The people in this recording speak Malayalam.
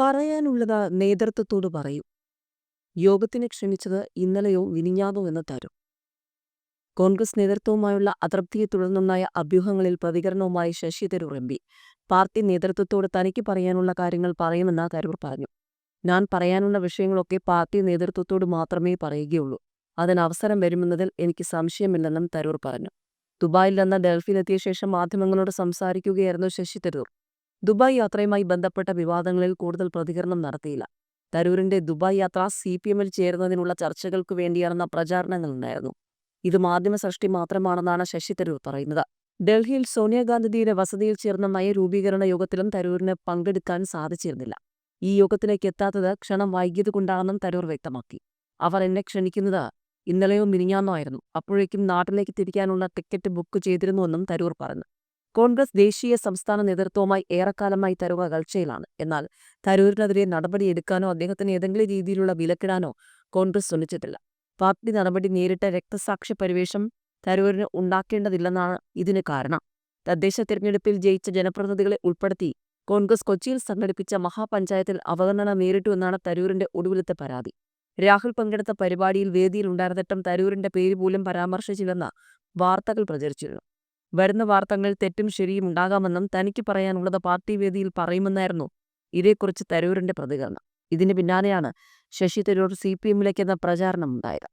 പറയാനുള്ളത് നേതൃത്വത്തോട് പറയൂ. യോഗത്തിന് ക്ഷണിച്ചത് ഇന്നലെയോ വിനിഞ്ഞാതോ എന്ന് തരും. കോൺഗ്രസ് നേതൃത്വവുമായുള്ള അതൃപ്തിയെ തുടർന്നുണ്ടായ അഭ്യൂഹങ്ങളിൽ പ്രതികരണവുമായി ശശി തരൂർ എം പി. പാർട്ടി നേതൃത്വത്തോട് തനിക്ക് പറയാനുള്ള കാര്യങ്ങൾ പറയുമെന്ന് തരൂർ പറഞ്ഞു. ഞാൻ പറയാനുള്ള വിഷയങ്ങളൊക്കെ പാർട്ടി നേതൃത്വത്തോട് മാത്രമേ പറയുകയുള്ളൂ. അതിന് അവസരം വരുമെന്നതിൽ എനിക്ക് സംശയമില്ലെന്നും തരൂർ പറഞ്ഞു. ദുബായിൽ നിന്ന് ഡൽഹിയിലെത്തിയ ശേഷം മാധ്യമങ്ങളോട് സംസാരിക്കുകയായിരുന്നു ശശി തരൂർ. ദുബായ് യാത്രയുമായി ബന്ധപ്പെട്ട വിവാദങ്ങളിൽ കൂടുതൽ പ്രതികരണം നടത്തിയില്ല. തരൂരിന്റെ ദുബായ് യാത്ര സി പി എമ്മിൽ ചേരുന്നതിനുള്ള ചർച്ചകൾക്കു വേണ്ടിയാണെന്ന പ്രചാരണങ്ങളുണ്ടായിരുന്നു. ഇത് മാധ്യമ സൃഷ്ടി മാത്രമാണെന്നാണ് ശശി തരൂർ പറയുന്നത്. ഡൽഹിയിൽ സോണിയാഗാന്ധിയുടെ വസതിയിൽ ചേർന്ന നയരൂപീകരണ യോഗത്തിലും തരൂരിന് പങ്കെടുക്കാൻ സാധിച്ചിരുന്നില്ല. ഈ യോഗത്തിലേക്ക് എത്താത്തത് ക്ഷണം വൈകിയതുകൊണ്ടാണെന്നും തരൂർ വ്യക്തമാക്കി. അവർ എന്നെ ക്ഷണിക്കുന്നത് ഇന്നലെയോ മിനിഞ്ഞാന്നോ ആയിരുന്നു. അപ്പോഴേക്കും നാട്ടിലേക്ക് തിരിക്കാനുള്ള ടിക്കറ്റ് ബുക്ക് ചെയ്തിരുന്നുവെന്നും തരൂർ പറഞ്ഞു. കോൺഗ്രസ് ദേശീയ സംസ്ഥാന നേതൃത്വവുമായി ഏറെക്കാലമായി തരൂർ അകൽച്ചയിലാണ്. എന്നാൽ തരൂരിനെതിരെ നടപടിയെടുക്കാനോ അദ്ദേഹത്തിന് ഏതെങ്കിലും രീതിയിലുള്ള വിലക്കിടാനോ കോൺഗ്രസ് ശ്രമിച്ചിട്ടില്ല. പാർട്ടി നടപടി നേരിട്ട രക്തസാക്ഷി പരിവേഷം തരൂരിന് ഉണ്ടാക്കേണ്ടതില്ലെന്നാണ് ഇതിന് കാരണം. തദ്ദേശ തിരഞ്ഞെടുപ്പിൽ ജയിച്ച ജനപ്രതിനിധികളെ ഉൾപ്പെടുത്തി കോൺഗ്രസ് കൊച്ചിയിൽ സംഘടിപ്പിച്ച മഹാപഞ്ചായത്തിൽ അവഗണന നേരിട്ടു എന്നാണ് തരൂരിന്റെ ഒടുവിലത്തെ പരാതി. രാഹുൽ പങ്കെടുത്ത പരിപാടിയിൽ വേദിയിൽ ഉണ്ടായിരുന്നിട്ടും തരൂരിന്റെ പേര് പോലും പരാമർശിച്ചില്ലെന്ന വാർത്തകൾ പ്രചരിച്ചിരുന്നു. വരുന്ന വാർത്തകൾ തെറ്റും ശരിയും ഉണ്ടാകാമെന്നും തനിക്ക് പറയാനുള്ളത് പാർട്ടി വേദിയിൽ പറയുമെന്നായിരുന്നു ഇതേക്കുറിച്ച് തരൂരിന്റെ പ്രതികരണം. ഇതിന് പിന്നാലെയാണ് ശശി തരൂർ സി പി എമ്മിലേക്കെന്ന പ്രചാരണമുണ്ടായത്